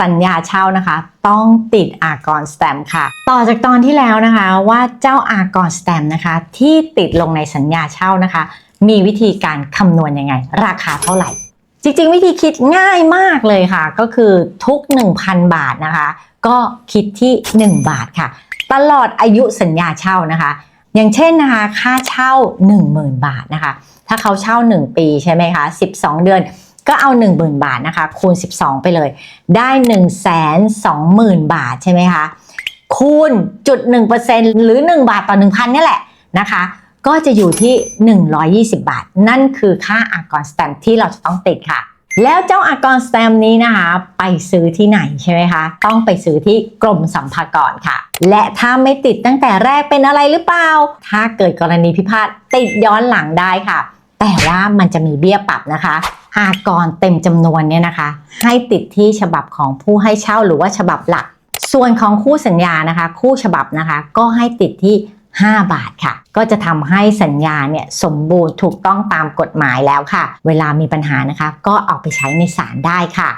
สัญญาเช่านะคะ ต้องติดอากรสแตมค่ะ ต่อจากตอนที่แล้วนะคะว่าเจ้าอากรสแตมนะคะ ที่ติดลงในสัญญาเช่านะคะ มีวิธีการคำนวณยังไง ราคาเท่าไหร่ จริงๆ วิธีคิดง่ายมากเลยค่ะ ก็คือทุก 1,000 บาทนะคะ ก็คิดที่ 1 บาทค่ะ ตลอดอายุสัญญาเช่านะคะ อย่างเช่นนะคะค่าเช่า 10,000 บาทนะคะ ถ้าเขาเช่า 1 ปีใช่ไหมคะ 12 เดือน ก็เอา 10,000 บาทนะคะ คูณ 12 ไปเลย ได้ 120,000 บาทใช่ไหมคะ คูณจุด1%หรือ 1 บาทต่อ 1,000นี่แหละนะคะ ก็จะอยู่ที่ 120 บาท นั่นคือค่าอากรสแตมที่เราจะต้องติดค่ะ แล้วเจ้าอากรสแตมนี้นะคะ ไปซื้อที่ไหนใช่ไหมคะ ต้องไปซื้อที่กรมสัมภากรค่ะ และถ้าไม่ติดตั้งแต่แรกเป็นอะไรหรือเปล่า ถ้าเกิดกรณีพิพาทติดย้อนหลังได้ค่ะ แต่ว่ามันจะมีเบี้ยปรับนะคะ อากรเต็มจำนวนเนี่ยนะคะ ให้ติดที่ฉบับของผู้ให้เช่าหรือว่าฉบับหลัก ส่วนของคู่สัญญานะคะ คู่ฉบับนะคะ ก็ให้ติดที่ 5 บาทค่ะ ก็จะทำให้สัญญาเนี่ยสมบูรณ์ถูกต้องตามกฎหมายแล้วค่ะ เวลามีปัญหานะคะ ก็เอาไปใช้ในศาลได้ค่ะ